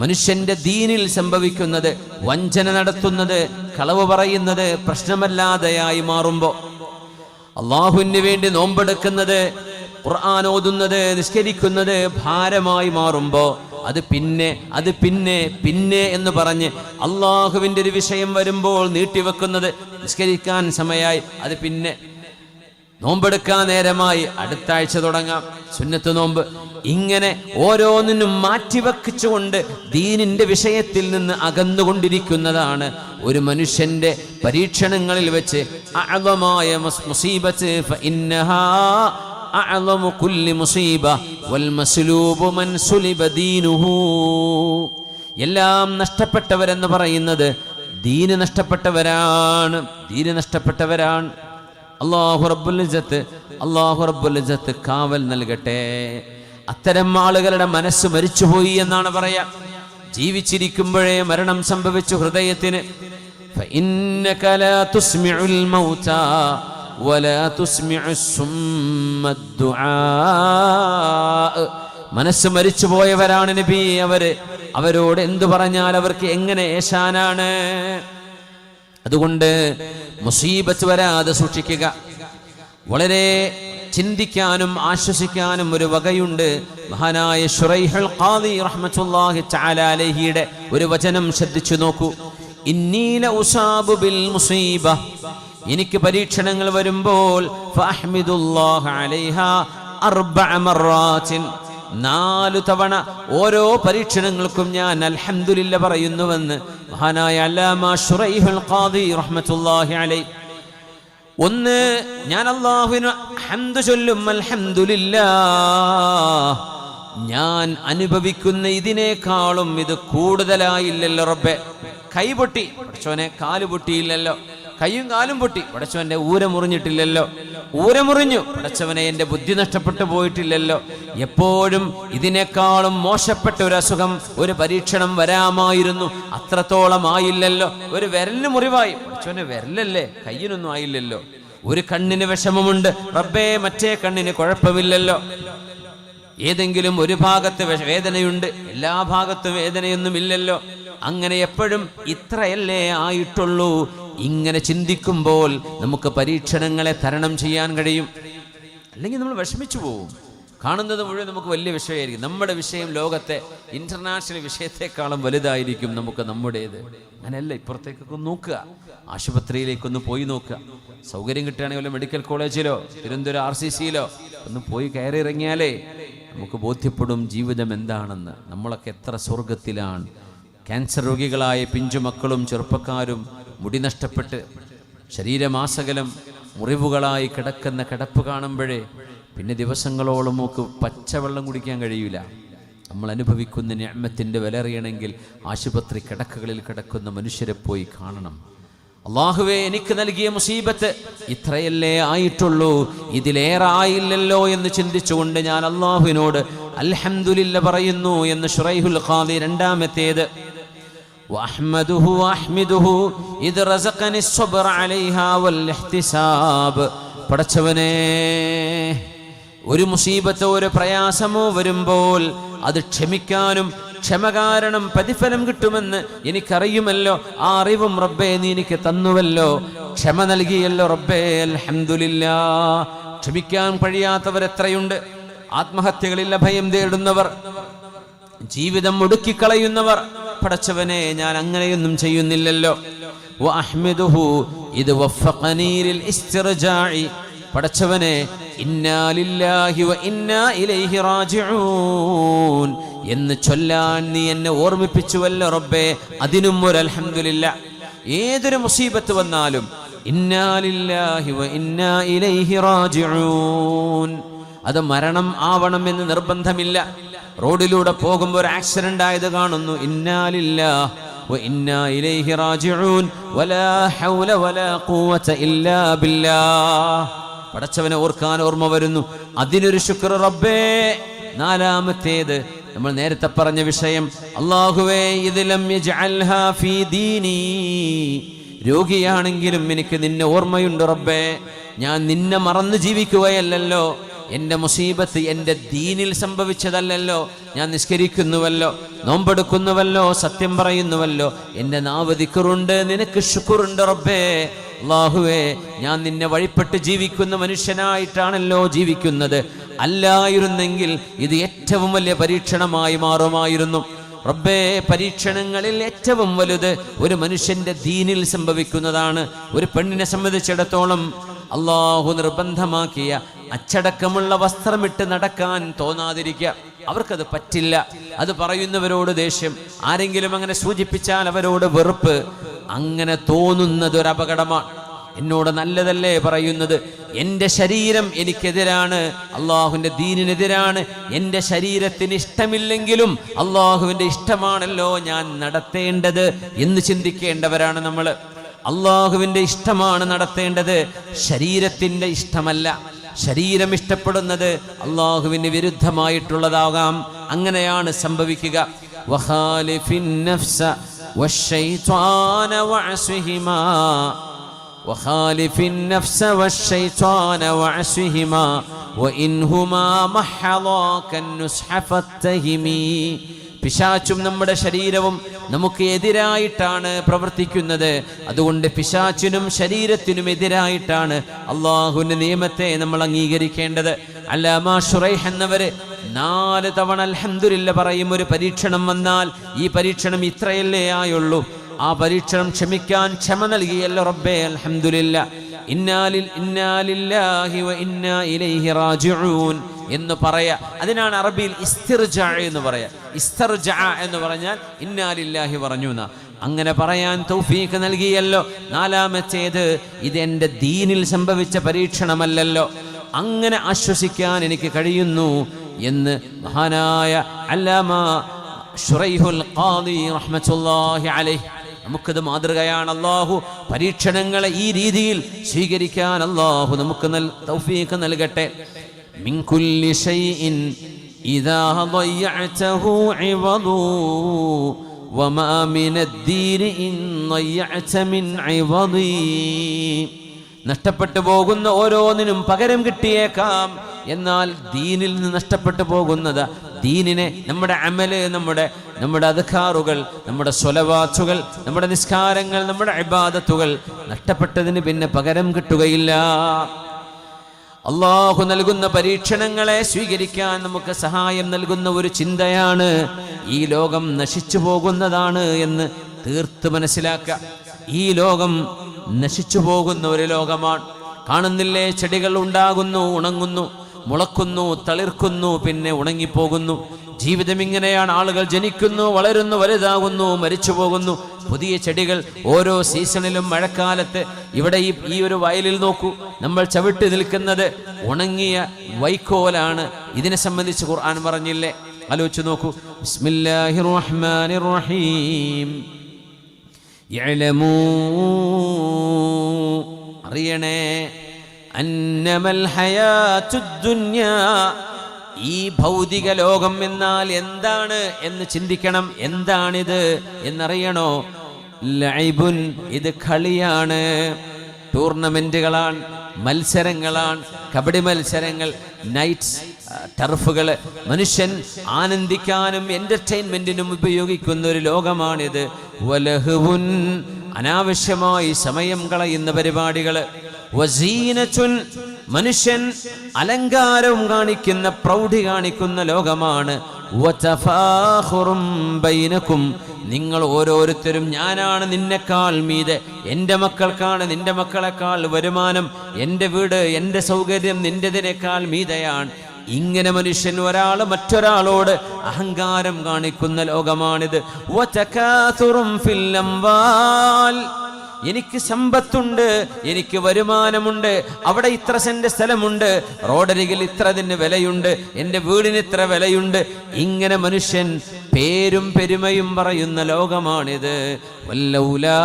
മനുഷ്യന്റെ ദീനിൽ സംഭവിക്കുന്നത് വഞ്ചന നടത്തുന്നത് കളവ് പറയുന്നത് പ്രശ്നമല്ലാതെയായി മാറുമ്പോൾ അള്ളാഹുവിന് വേണ്ടി നോമ്പെടുക്കുന്നത് ഖുർആൻ ഓതുന്നത് നിസ്കരിക്കുന്നത് ഭാരമായി മാറുമ്പോൾ അത് പിന്നെ അത് പിന്നെ പിന്നെ എന്ന് പറഞ്ഞ് അള്ളാഹുവിന്റെ ഒരു വിഷയം വരുമ്പോൾ നീട്ടിവെക്കുന്നത് നിഷ്കരിക്കാൻ സമയമായി അത് പിന്നെ. നോമ്പെടുക്കാൻ നേരമായി അടുത്ത ആഴ്ച തുടങ്ങാം. സുന്നത്ത് നോമ്പ്. ഇങ്ങനെ ഓരോന്നിനും മാറ്റിവെക്കിച്ചുകൊണ്ട് ദീനിന്റെ വിഷയത്തിൽ നിന്ന് അകന്നുകൊണ്ടിരിക്കുന്നതാണ് ഒരു മനുഷ്യന്റെ പരീക്ഷണങ്ങളിൽ വെച്ച്. എല്ലാം നഷ്ടപ്പെട്ടവരെന്ന് പറയുന്നത് ദീന് നഷ്ടപ്പെട്ടവരാണ്. ദീന് നഷ്ടപ്പെട്ടവരാണ്. അള്ളാഹു റബ്ബുലിജത്ത് അള്ളാഹു റബ്ബുലിജത്ത് കാവൽ നൽകട്ടെ. അത്തരം ആളുകളുടെ മനസ്സ് മരിച്ചുപോയി എന്നാണ് പറയാ. ജീവിച്ചിരിക്കുമ്പോഴേ മരണം സംഭവിച്ചു ഹൃദയത്തിന്. മനസ്സ് മരിച്ചു പോയവരാണ് നബി അവർ. അവരോട് എന്തു പറഞ്ഞാൽ അവർക്ക് എങ്ങനെ ഏശാനാണ്? അതുകൊണ്ട് മുസീബത്ത് വരാതെ സൂക്ഷിക്കുക. വളരെ ചിന്തിക്കാനും ആശ്വസിക്കാനും ഒരു വകയുണ്ട്. മഹാനായ ഷുറൈഹൽ ഖാദി റഹ്മത്തുള്ളാഹി തആല അലൈഹിയുടെ ഒരു വചനം ശ്രദ്ധിച്ചു നോക്കൂ. ഇന്നീല ഉസാബു ബിൽ മുസീബ. എനിക്ക് പരീക്ഷണങ്ങൾ വരുമ്പോൾ ഫഹ്മിദുല്ലാഹ അലൈഹ അർബഅ മർറാത്തിൻ നാലു തവണ ഓരോ പരീക്ഷണങ്ങൾക്കും ഞാൻ അൽഹംദുലില്ല പറയുന്നുവെന്ന് മഹാനായ അല്ലാമ ഖാദി അലൈഹി. ഒന്ന് ഞാൻ അള്ളാഹുവിന് ഹംദ് ചൊല്ലും അൽഹംദുലില്ലാ. ഞാൻ അനുഭവിക്കുന്ന ഇതിനേക്കാളും ഇത് കൂടുതലായില്ലല്ലോ റബ്ബെ. കൈപൊട്ടി പക്ഷോനെ കാലുപൊട്ടിയില്ലല്ലോ കാൽ പൊട്ടിയില്ലല്ലോ. കൈയും കാലും പൊട്ടി. പടച്ചവന്റെ ഊര മുറിഞ്ഞിട്ടില്ലല്ലോ. ഊര മുറിഞ്ഞു. പടച്ചവനെ എന്റെ ബുദ്ധി നഷ്ടപ്പെട്ടു പോയിട്ടില്ലല്ലോ. എപ്പോഴും ഇതിനേക്കാളും മോശപ്പെട്ട ഒരു അസുഖം ഒരു പരീക്ഷണം വരാമായിരുന്നു. അത്രത്തോളം ആയില്ലല്ലോ. ഒരു വിരലിന് മുറിവായി. പടച്ചവന്റെ വിരലല്ലേ? കയ്യിനൊന്നും ആയില്ലല്ലോ. ഒരു കണ്ണിന് വിഷമമുണ്ട്. റബ്ബേ മറ്റേ കണ്ണിന് കുഴപ്പമില്ലല്ലോ. ഏതെങ്കിലും ഒരു ഭാഗത്ത് വേദനയുണ്ട്. എല്ലാ ഭാഗത്തും വേദനയൊന്നുമില്ലല്ലോ. അങ്ങനെ എപ്പോഴും ഇത്രയല്ലേ ആയിട്ടുള്ളൂ. ഇങ്ങനെ ചിന്തിക്കുമ്പോൾ നമുക്ക് പരീക്ഷണങ്ങളെ തരണം ചെയ്യാൻ കഴിയും. അല്ലെങ്കിൽ നമ്മൾ വിഷമിച്ചു പോവും. കാണുന്നത് മുഴുവൻ നമുക്ക് വലിയ വിഷയമായിരിക്കും. നമ്മുടെ വിഷയം ലോകത്തെ ഇന്റർനാഷണൽ വിഷയത്തെക്കാളും വലുതായിരിക്കും നമുക്ക് നമ്മുടേത്. അങ്ങനെയല്ല ഇപ്പുറത്തേക്കൊക്കെ നോക്കുക. ആശുപത്രിയിലേക്കൊന്ന് പോയി നോക്കുക. സൗകര്യം കിട്ടുകയാണെങ്കിൽ മെഡിക്കൽ കോളേജിലോ തിരുവനന്തപുരം ആർ സി സിയിലോ ഒന്ന് പോയി കയറി ഇറങ്ങിയാലേ നമുക്ക് ബോധ്യപ്പെടും ജീവിതം എന്താണെന്ന്. നമ്മളൊക്കെ എത്ര സ്വർഗത്തിലാണ് ക്യാൻസർ രോഗികളായ പിഞ്ചുമക്കളും ചെറുപ്പക്കാരും മുടി നഷ്ടപ്പെട്ട് ശരീരമാസകലം മുറിവുകളായി കിടക്കുന്ന കിടപ്പ് കാണുമ്പോഴേ പിന്നെ ദിവസങ്ങളോളം നമുക്ക് പച്ചവെള്ളം കുടിക്കാൻ കഴിയില്ല നമ്മൾ അനുഭവിക്കുന്ന ഞാമത്തിന്റെ വില അറിയണമെങ്കിൽ ആശുപത്രി കിടക്കുകളിൽ കിടക്കുന്ന മനുഷ്യരെ പോയി കാണണം. അള്ളാഹുവെ എനിക്ക് നൽകിയ മുസീബത്ത് ഇത്രയല്ലേ ആയിട്ടുള്ളൂ. ഇതിലേറെ ആയില്ലല്ലോ എന്ന് ചിന്തിച്ചുകൊണ്ട് ഞാൻ അള്ളാഹുവിനോട് അൽഹംദുലില്ല പറയുന്നു എന്ന് ഷുറൈഹുൽ ഖാദി രണ്ടാമത്തേത് واحمده واحمده اذ رزقني الصبر عليها والاحتساب പടച്ചവനെ ഒരു മുസീബത്തോ ഒരു പ്രയാസമോ വരുമ്പോൾ അത് ക്ഷമിക്കാനും ക്ഷമ കാരണം പ്രതിഫലം കിട്ടുമെന്ന് എനിക്കറിയുമല്ലോ ആ അറിവും റബ്ബേ നീ എനിക്ക് തന്നുവല്ലോ ക്ഷമ നൽകിയല്ലോ റബ്ബേ അൽഹംദുലില്ലാ ക്ഷമിക്കാൻ കഴിയാത്തവർ എത്രയുണ്ട് ആത്മഹത്യകളിൽ അഭയം തേടുന്നവർ ജീവിതം ഒടുക്കിക്കളയുന്നവർ പടച്ചവനെ ഞാൻ അങ്ങനെയൊന്നും ചെയ്യുന്നില്ലല്ലോ. ഇത് പടച്ചവനെ വ ഇന്നാ ഇലൈഹി റാജിഊൻ. എന്ന് ചൊല്ലാൻ നീ എന്നെ ഓർമ്മിപ്പിച്ചുവല്ലോ റബ്ബേ അതിനും ഒരു അൽഹംദുലില്ല. ഏതൊരു മുസീബത്ത് വന്നാലും ഇന്നാലില്ലാഹി വ ഇന്നാ ഇലൈഹി റാജിഊൻ. അത് മരണം ആവണം എന്ന് നിർബന്ധമില്ല. റോഡിലൂടെ പോകുമ്പോൾ ഒരു ആക്സിഡന്റ് ആയത് കാണുന്നു. ഇന്നാലില്ല പടച്ചവനെ ഓർക്കാൻ ഓർമ്മ വരുന്നു. അതിനൊരു ശുക്ർ റബ്ബേ. നാലാമത്തേത് നമ്മൾ നേരത്തെ പറഞ്ഞ വിഷയം അള്ളാഹുവേ ഇതിലം രോഗിയാണെങ്കിലും എനിക്ക് നിന്നെ ഓർമ്മയുണ്ട് റബ്ബേ. ഞാൻ നിന്നെ മറന്ന് ജീവിക്കുകയല്ലല്ലോ. എന്റെ മുസീബത്ത് എന്റെ ദീനിൽ സംഭവിച്ചതല്ലല്ലോ. ഞാൻ നിസ്കരിക്കുന്നുവല്ലോ നോമ്പെടുക്കുന്നുവല്ലോ സത്യം പറയുന്നുവല്ലോ. എന്റെ നാവ് ദിക്കറുണ്ട് നിനക്ക് ശുക്റുണ്ട് റബ്ബേ. അള്ളാഹുവേ ഞാൻ നിന്നെ വഴിപ്പെട്ട് ജീവിക്കുന്ന മനുഷ്യനായിട്ടാണല്ലോ ജീവിക്കുന്നത്. അല്ലായിരുന്നെങ്കിൽ ഇത് ഏറ്റവും വലിയ പരീക്ഷണമായി മാറുമായിരുന്നു. റബ്ബേ പരീക്ഷണങ്ങളിൽ ഏറ്റവും വലുത് ഒരു മനുഷ്യന്റെ ദീനിൽ സംഭവിക്കുന്നതാണ്. ഒരു പെണ്ണിനെ സംബന്ധിച്ചിടത്തോളം അള്ളാഹു നിർബന്ധമാക്കിയ അച്ചടക്കമുള്ള വസ്ത്രമിട്ട് നടക്കാൻ തോന്നാതിരിക്കുക. അവർക്കത് പറ്റില്ല. അത് പറയുന്നവരോട് ദേഷ്യം. ആരെങ്കിലും അങ്ങനെ സൂചിപ്പിച്ചാൽ അവരോട് വെറുപ്പ്. അങ്ങനെ തോന്നുന്നത് ഒരു അപകടമാണ് എന്നോട് നല്ലതല്ലേ പറയുന്നത്? എന്റെ ശരീരം എനിക്കെതിരാണ്. അള്ളാഹുവിന്റെ ദീനിനെതിരാണ്. എന്റെ ശരീരത്തിന് ഇഷ്ടമില്ലെങ്കിലും അള്ളാഹുവിന്റെ ഇഷ്ടമാണല്ലോ ഞാൻ നടത്തേണ്ടത് എന്ന് ചിന്തിക്കേണ്ടവരാണ് നമ്മൾ. അള്ളാഹുവിന്റെ ഇഷ്ടമാണ് നടത്തേണ്ടത്. ശരീരത്തിന്റെ ഇഷ്ടമല്ല. ശരീരം ഇഷ്ടപ്പെടുന്നത് അള്ളാഹുവിന് വിരുദ്ധമായിട്ടുള്ളതാകാം അങ്ങനെയാണ് സംഭവിക്കുക വഖാലിഫിൻ നഫ്സ والشيطان وعصهما وخالف النفس والشيطان وعصهما وإنهما محضاك النصح فاتهمي പിശാച്ചും നമ്മുടെ ശരീരവും നമുക്ക് എതിരായിട്ടാണ് പ്രവർത്തിക്കുന്നത്. അതുകൊണ്ട് പിശാച്ചിനും ശരീരത്തിനും എതിരായിട്ടാണ് അള്ളാഹുവിന്റെ നിയമത്തെ നമ്മൾ അംഗീകരിക്കേണ്ടത്. അല്ലാമാ ഷുറൈഹ് എന്നവര് നാല് തവണ അൽഹംദുലില്ല പറയും ഒരു പരീക്ഷണം വന്നാൽ ഈ പരീക്ഷണം ഇത്രയല്ലേ ആയുള്ളൂ. ആ പരീക്ഷണം ക്ഷമിക്കാൻ ക്ഷമ നൽകിയല്ലോ റബ്ബേ അൽഹംദുലില്ല ഇന്നാലിൽ ഇന്നാലില്ലാഹി വ ഇന്നാ ഇലൈഹി റാജിഊൻ. എന്ന് പറയാ. അതിനാണ് അറബിയിൽ ഇസ്തിർജ എന്ന് പറയാ. ഇസ്തർജ എന്ന് പറഞ്ഞാൽ ഇന്നാലില്ലാഹി പറഞ്ഞു എന്നാ അങ്ങനെ പറയാൻ തൗഫീഖ് നൽകിയല്ലോ. നാലാമത്തേത് ഇത് എന്റെ ദീനിൽ സംഭവിച്ച പരീക്ഷണമല്ലല്ലോ. അങ്ങനെ ആശ്വസിക്കാൻ എനിക്ക് കഴിയുന്നു എന്ന് മഹാനായ അല്ലാമ ഷുറൈഹുൽ ഖാദി നമുക്കത് മാതൃകയാണ് അള്ളാഹു പരീക്ഷണങ്ങളെ ഈ രീതിയിൽ സ്വീകരിക്കാൻ അള്ളാഹു നമുക്ക് നൽ തൗഫീഖ് നൽകട്ടെ. من كل شيء إذا ضيعته عوض وما من الدين إن ضيعت من عوض നഷ്ടപ്പെട്ടു പോകുന്ന ഓരോന്നിനും പകരം കിട്ടിയേക്കാം എന്നാൽ ദീനിൽ നിന്ന് നഷ്ടപ്പെട്ടു പോകുന്നത് ദീനിനെ നമ്മുടെ അമല് നമ്മുടെ നമ്മുടെ അധികാറുകൾ നമ്മുടെ സ്വലവാച്ചുകൾ നമ്മുടെ നിസ്കാരങ്ങൾ നമ്മുടെ ഇബാദത്തുകൾ നഷ്ടപ്പെട്ടതിന് പിന്നെ പകരം കിട്ടുകയില്ല അള്ളാഹു നൽകുന്ന പരീക്ഷണങ്ങളെ സ്വീകരിക്കാൻ നമുക്ക് സഹായം നൽകുന്ന ഒരു ചിന്തയാണ് ഈ ലോകം നശിച്ചു പോകുന്നതാണ് എന്ന് തീർത്ത് മനസ്സിലാക്കുക. ഈ ലോകം നശിച്ചു പോകുന്ന ഒരു ലോകമാണ്. കാണുന്നില്ലേ? ചെടികൾ ഉണ്ടാകുന്നു ഉണങ്ങുന്നു മുളക്കുന്നു തളിർക്കുന്നു പിന്നെ ഉണങ്ങിപ്പോകുന്നു. ജീവിതം ഇങ്ങനെയാണ് ആളുകൾ ജനിക്കുന്നു വളരുന്നു വലുതാകുന്നു മരിച്ചു പോകുന്നു പുതിയ ചെടികൾ ഓരോ സീസണിലും മഴക്കാലത്ത് ഇവിടെ ഈ ഈ ഒരു വയലിൽ നോക്കൂ. നമ്മൾ ചവിട്ടി നിൽക്കുന്നത് ഉണങ്ങിയ വൈക്കോലാണ്. ഇതിനെ സംബന്ധിച്ച് ഖുർആൻ പറഞ്ഞില്ലേ? ആലോചിച്ചു നോക്കൂ. ബിസ്മില്ലാഹിർ റഹ്മാനിർ റഹീം അറിയണേ ഈ ഭൗതിക ലോകം എന്നാൽ എന്താണ് എന്ന് ചിന്തിക്കണം. എന്താണിത് എന്നറിയണോ? ലൈബുൻ ഇത് കളിയാണ്. ടൂർണമെന്റുകളാണ് മത്സരങ്ങളാണ് കബഡി മത്സരങ്ങൾ നൈറ്റ്സ് ടർഫുകൾ. മനുഷ്യൻ ആനന്ദിക്കാനും എന്റർടൈൻമെന്റിനും ഉപയോഗിക്കുന്ന ഒരു ലോകമാണിത്. വലഹുവുൻ അനാവശ്യമായി സമയം കളയുന്ന പരിപാടികൾ വസീനച്ചുൻ മനുഷ്യൻ അലങ്കാരവും കാണിക്കുന്ന പ്രൗഢി കാണിക്കുന്ന ലോകമാണ്. നിങ്ങൾ ഓരോരുത്തരും ഞാനാണ് നിന്നെക്കാൾ മീതെ. എന്റെ മക്കൾക്കാണ് നിന്റെ മക്കളെക്കാൾ വരുമാനം. എന്റെ വീട് എന്റെ സൗകര്യം നിന്റെതിനേക്കാൾ മീതയാണ്. ഇങ്ങനെ മനുഷ്യൻ ഒരാൾ മറ്റൊരാളോട് അഹങ്കാരം കാണിക്കുന്ന ലോകമാണിത്. ഫിൽ എനിക്ക് സമ്പത്തുണ്ട് എനിക്ക് വരുമാനമുണ്ട് അവിടെ ഇത്ര സെന്റ് സ്ഥലമുണ്ട് റോഡരികിൽ ഇത്രതിന് വിലയുണ്ട് എന്റെ വീടിന് ഇത്ര വിലയുണ്ട്. ഇങ്ങനെ മനുഷ്യൻ പേരും പെരുമയും പറയുന്ന ലോകമാണിത്. വല്ലൗലാദ്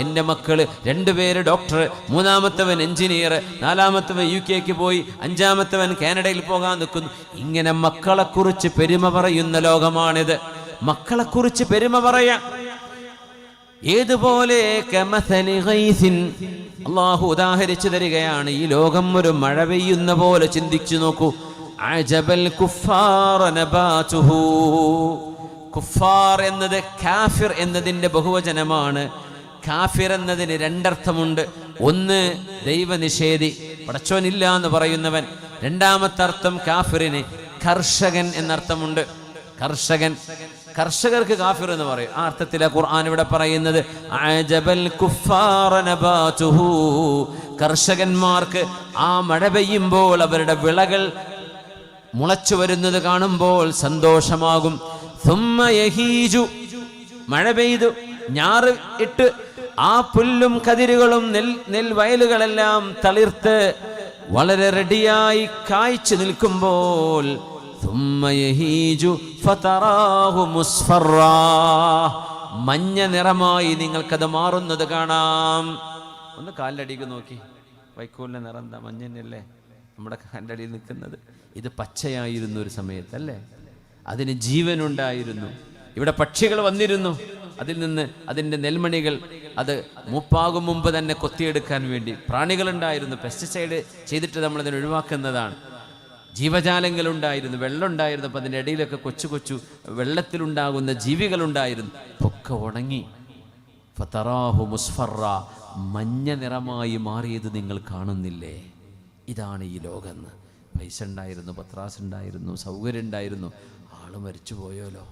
എന്റെ മക്കൾ രണ്ടുപേര് ഡോക്ടർ മൂന്നാമത്തവൻ എഞ്ചിനീയർ നാലാമത്തവൻ യു കെക്ക് പോയി അഞ്ചാമത്തവൻ കാനഡയിൽ പോകാൻ നിൽക്കുന്നു. ഇങ്ങനെ മക്കളെക്കുറിച്ച് പെരുമ പറയുന്ന ലോകമാണിത്. മക്കളെക്കുറിച്ച് പെരുമ പറയാം ഏതുപോലെ അള്ളാഹു ഉദാഹരിച്ചു തരികയാണ്. ഈ ലോകം ഒരു മഴ പെയ്യുന്ന പോലെ ചിന്തിച്ചു നോക്കൂ. കുഫാർ എന്നത് കാഫിർ എന്നതിന്റെ ബഹുവചനമാണ്. കാഫിർ എന്നതിന് രണ്ടർത്ഥമുണ്ട്. ഒന്ന് ദൈവനിഷേധി. പടച്ചോനില്ല എന്ന് പറയുന്നവൻ. രണ്ടാമത്തെ അർത്ഥം കാഫിറിന് കർഷകൻ എന്നർത്ഥമുണ്ട്. കർഷകൻ. കർഷകർക്ക് കാഫിർ എന്ന് പറയും. ആ അർത്ഥത്തിലെ ഖുർആൻ ഇവിടെ പറയുന്നത്. കർഷകന്മാർക്ക് ആ മഴ പെയ്യുമ്പോൾ അവരുടെ വിളകൾ മുളച്ചു വരുന്നത് കാണുമ്പോൾ സന്തോഷമാകും. മഴ പെയ്തു. ഞാറ് ഇട്ട് ആ പുല്ലും കതിരുകളും നെൽ നെൽവയലുകളെല്ലാം തളിർത്ത് വളരെ റെഡിയായി കായ്ച്ചു നിൽക്കുമ്പോൾ സുമ്മ يهيج فتراه مصفرا. മഞ്ഞ നിറമായി നിങ്ങൾക്കത് മാറുന്നത് കാണാം. ഒന്ന് കാലിലടിക്ക് നോക്കി. വൈക്കോലിന്റെ നിറം എന്താ? മഞ്ഞന്നല്ലേ നമ്മുടെ കാലിലടിയിൽ നിൽക്കുന്നത്. ഇത് പച്ചയായിരുന്നു ഒരു സമയത്തല്ലേ? അതിന് ജീവനുണ്ടായിരുന്നു. ഇവിടെ പക്ഷികൾ വന്നിരുന്നു. അതിൽ നിന്ന് അതിന്റെ നെൽമണികൾ അത് മൂപ്പാകും മുമ്പ് തന്നെ കൊത്തിയെടുക്കാൻ വേണ്ടി പ്രാണികളുണ്ടായിരുന്നു. പെസ്റ്റിസൈഡ് ചെയ്തിട്ട് നമ്മളതിനെ ഒഴിവാക്കുന്നതാണ്. ജീവജാലങ്ങളുണ്ടായിരുന്നു വെള്ളം ഉണ്ടായിരുന്നു അപ്പം അതിന്റെ ഇടയിലൊക്കെ കൊച്ചു കൊച്ചു വെള്ളത്തിലുണ്ടാകുന്ന ജീവികളുണ്ടായിരുന്നു. ഒക്കെ ഉണങ്ങി. ഫതറാഹു മുസ്ഫറ മഞ്ഞ നിറമായി മാറിയത് നിങ്ങൾ കാണുന്നില്ലേ? ഇതാണ് ഈ ലോകമെന്ന്. പൈസ ഉണ്ടായിരുന്നു പത്രാസ് ഉണ്ടായിരുന്നു സൗകര്യം ഉണ്ടായിരുന്നു. ആൾ മരിച്ചു പോയോലോ?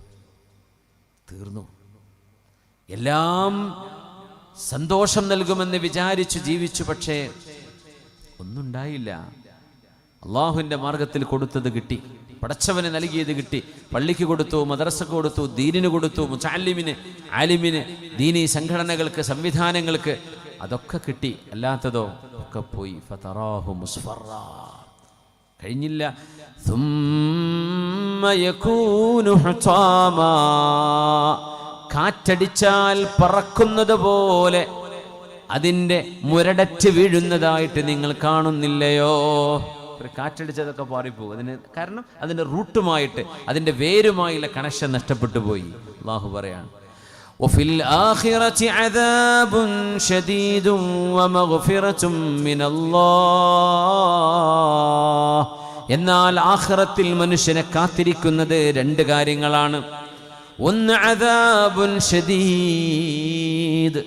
തീർന്നു. എല്ലാം സന്തോഷം നൽകുമെന്ന് വിചാരിച്ചു ജീവിച്ചു പക്ഷേ ഒന്നുണ്ടായില്ല. അള്ളാഹുവിന്റെ മാർഗത്തിൽ കൊടുത്തത് കിട്ടി. പടച്ചവന് നൽകിയത് കിട്ടി. പള്ളിക്ക് കൊടുത്തു മദ്രസക്ക് കൊടുത്തു ദീനിന് കൊടുത്തു മുച്ചാലിമിന് ആലിമിന് ദീനി സംഘടനകൾക്ക് സംവിധാനങ്ങൾക്ക് അതൊക്കെ കിട്ടി. അല്ലാത്തതോ ഒക്കെ പോയി. ഫതറാഹു മുസ്ഫറ. കഴിഞ്ഞില്ല. കാറ്റടിച്ചാൽ പറക്കുന്നത് പോലെ അതിന്റെ മുരടറ്റ് വീഴുന്നതായിട്ട് നിങ്ങൾ കാണുന്നില്ലയോ? ഒരു കാറ്റടിച്ചതൊക്കെ പാറിപ്പോകും അതിന് കാരണം അതിൻ്റെ റൂട്ടുമായിട്ട് അതിൻ്റെ വേരുമായുള്ള കണക്ഷൻ നഷ്ടപ്പെട്ടു പോയി അള്ളാഹു പറയാണ് وفي الآخرة عذاب شديد ومغفرة من الله എന്നാൽ ആഖിറത്തിൽ മനുഷ്യനെ കാത്തിരിക്കുന്നത് രണ്ട് കാര്യങ്ങളാണ് ഒന്ന് അദാബുൻ ഷദീദ്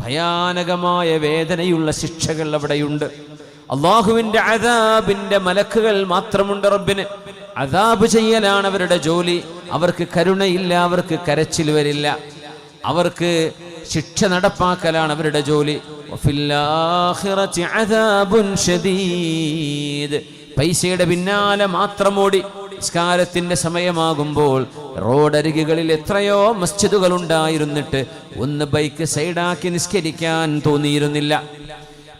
ഭയാനകമായ വേദനയുള്ള ശിക്ഷകൾ അവിടെയുണ്ട് അള്ളാഹുവിന്റെ അതാബിന്റെ മലക്കുകൾ മാത്രമുണ്ട് റബ്ബിന്. അതാബ് ചെയ്യലാണ് അവരുടെ ജോലി. അവർക്ക് കരുണയില്ല അവർക്ക് കരച്ചിൽ വരില്ല. അവർക്ക് ശിക്ഷ നടപ്പാക്കലാണ് അവരുടെ ജോലി. പൈസയുടെ പിന്നാലെ മാത്രം ഓടി. നിസ്കാരത്തിന്റെ സമയമാകുമ്പോൾ റോഡരികുകളിൽ എത്രയോ മസ്ജിദുകൾ ഉണ്ടായിരുന്നിട്ട് ഒന്ന് ബൈക്ക് സൈഡാക്കി നിസ്കരിക്കാൻ തോന്നിയിരുന്നില്ല.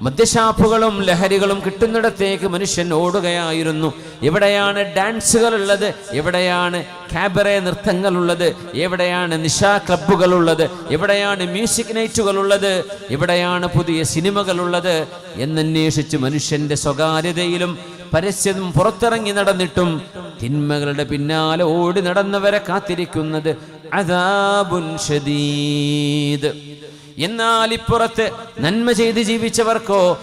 മദ്യഷാപ്പുകളും ലഹരികളും കിട്ടുന്നിടത്തേക്ക് മനുഷ്യൻ ഓടുകയായിരുന്നു. എവിടെയാണ് ഡാൻസുകൾ ഉള്ളത് എവിടെയാണ് ക്യാബറെ നൃത്തങ്ങളുള്ളത്? എവിടെയാണ് നിശാ ക്ലബ്ബുകൾ ഉള്ളത് എവിടെയാണ് മ്യൂസിക് നൈറ്റുകൾ ഉള്ളത് എവിടെയാണ് പുതിയ സിനിമകൾ ഉള്ളത് എന്നന്വേഷിച്ച് മനുഷ്യന്റെ സ്വകാര്യതയിലും പരസ്യവും പുറത്തിറങ്ങി നടന്നിട്ടും തിന്മകളുടെ പിന്നാലെ ഓടി നടന്നവരെ കാത്തിരിക്കുന്നത് അദാബുൻ ഷദീദ്. എന്നാൽ ഇപ്പുറത്ത് നന്മ ചെയ്ത് ജീവിച്ചവർക്കോ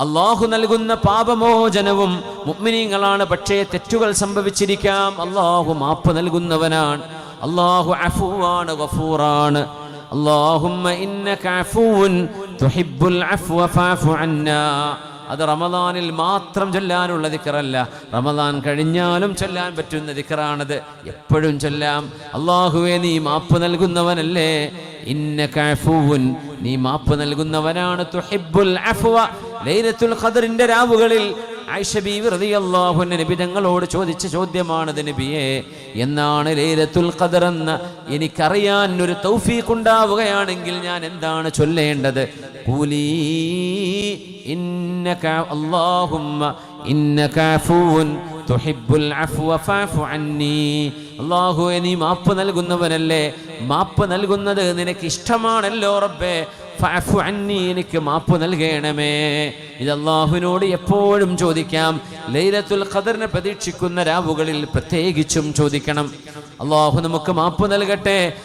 അള്ളാഹു നൽകുന്ന പാപമോചനവും മുഗ്മിനീങ്ങളാണ് പക്ഷേ തെറ്റുകൾ സംഭവിച്ചിരിക്കാം. അള്ളാഹു മാപ്പ് നൽകുന്നവനാണ്. അള്ളാഹു അഫുവാണ് ഗഫൂറാണ്. അള്ളാഹു ഇന്നക അഫൂൻ തുഹിബ്ബുൽ അഫ്വ ഫാഫു അന്നാ. അത് റമദാനിൽ മാത്രം ചൊല്ലാനുള്ള ദിക്കറല്ല റമദാൻ കഴിഞ്ഞാലും ചൊല്ലാൻ പറ്റുന്ന ദിക്കറാണത് എപ്പോഴും ചൊല്ലാം. അള്ളാഹുവെ നീ മാപ്പ് നൽകുന്നവനല്ലേ? ഇന്ന കഫൂൻ നീ മാപ്പ് നൽകുന്നവനാണ് തുഹിബുൽ അഫ്വ. ലൈലത്തുൽ ഖദറിന്റെ രാവുകളിൽ നബി തങ്ങളോട് ചോദിച്ച ചോദ്യമാണത് നബിയെ എന്നാണ് ലൈലത്തുൽ ഖദർ എന്ന് എനിക്കറിയാൻ ഒരു തൗഫീഖ് ഉണ്ടാവുകയാണെങ്കിൽ ഞാൻ എന്താണ് ചൊല്ലേണ്ടത്? കൂലീ ഇന്നക ഇന്നക അഫൂൻ തുഹിബ്ബുൽ അഫ്വ ഫഅഫു അന്നി അല്ലാഹുവേ നീ മാപ്പ് നൽകുന്നവനല്ലേ? മാപ്പ് നൽകുന്നത് നിനക്ക് ഇഷ്ടമാണല്ലോ റബ്ബേ. അന്നി എനിക്ക് മാപ്പ് നൽകണമേ. ഇത് അള്ളാഹുവിനോട് എപ്പോഴും ചോദിക്കാം. ലൈലത്തുൽ ഖദറിനെ പ്രതീക്ഷിക്കുന്ന രാവുകളിൽ പ്രത്യേകിച്ചും ചോദിക്കണം. അള്ളാഹു നമുക്ക് മാപ്പ് നൽകട്ടെ.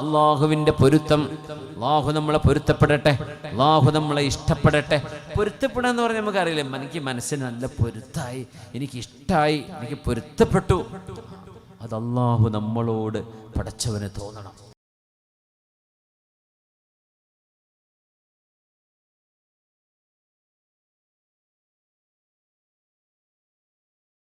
അള്ളാഹുവിന്റെ പൊരുത്തം. അള്ളാഹു നമ്മളെ പൊരുത്തപ്പെടട്ടെ. അള്ളാഹു നമ്മളെ ഇഷ്ടപ്പെടട്ടെ. പൊരുത്തപ്പെടുക എന്ന് പറഞ്ഞാൽ നമുക്കറിയില്ലേ എനിക്ക് മനസ്സിന് നല്ല പൊരുത്തായി എനിക്ക് ഇഷ്ടമായി എനിക്ക് പൊരുത്തപ്പെട്ടു. അത് അള്ളാഹു നമ്മളോട് പടച്ചവന് തോന്നണം.